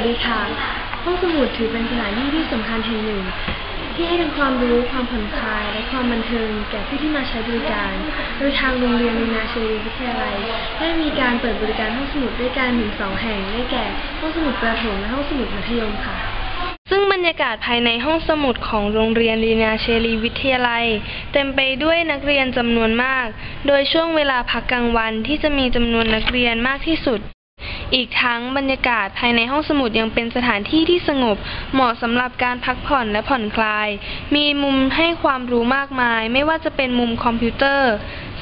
วัสดีค่ะ ห้องสมุดถือเป็นสถานที่ที่สำคัญแห่งหนึ่ง ที่ให้ทั้งความรู้ ความผ่อนคลาย และความบันเทิงแก่ผู้ที่มาใช้บริการ โดยทางโรงเรียนมีนาเชรีวิทยาลัยได้มีการเปิดบริการห้องสมุดด้วยกันถึงสองแห่ง ได้แก่ ห้องสมุดประถมและห้องสมุดมัธยมค่ะซึ่งบรรยากาศภายในห้องสมุดของโรงเรียนลีนาเชลีวิทยาลัย เต็มไปด้วยนักเรียนจำนวนมาก โดยช่วงเวลาพักกลางวันที่จะมีจำนวนนักเรียนมากที่สุด อีกทั้งบรรยากาศภายในห้องสมุดยังเป็นสถานที่ที่สงบ เหมาะสำหรับการพักผ่อนและผ่อนคลาย มีมุมให้ความรู้มากมาย ไม่ว่าจะเป็นมุมคอมพิวเตอร์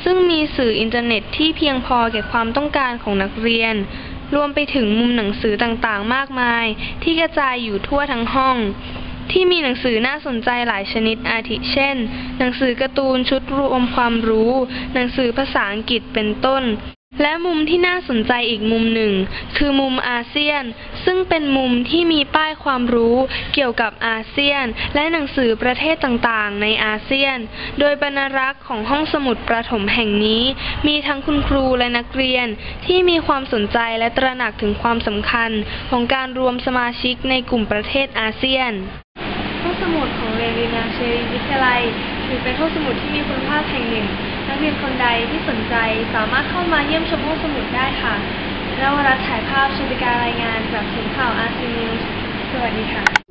ซึ่งมีสื่ออินเทอร์เน็ตที่เพียงพอแก่ความต้องการของนักเรียน รวมไปถึงมุมหนังสือต่างๆ มากมาย ที่กระจายอยู่ทั่วทั้งห้อง ที่มีหนังสือน่าสนใจหลายชนิดอาทิเช่น หนังสือการ์ตูนชุดรวมความรู้ หนังสือภาษาอังกฤษเป็นต้น และมุมที่น่าสนใจอีกมุมหนึ่ง คือมุมอาเซียน ซึ่งเป็นมุมที่มีป้ายความรู้เกี่ยวกับอาเซียน และหนังสือประเทศต่างๆ ในอาเซียน โดยบรรณารักษ์ของห้องสมุดประถมแห่งนี้ มีทั้งคุณครูและนักเรียน ที่มีความสนใจและตระหนักถึงความสำคัญ ของการรวมสมาชิกในกลุ่มประเทศอาเซียนห้องสมุดของเรนีนาเชรีวิทยาลัยถือเป็นห้องสมุดที่มีคุณภาพแห่งหนึ่ง นักเรียนคนใดที่สนใจสามารถเข้ามาเยี่ยมชมห้องสมุดได้ค่ะนวรัตน์ถ่ายภาพชมการรายงานจากศูนย์ข่าวอาร์ซีนิวส์สวัสดีค่ะ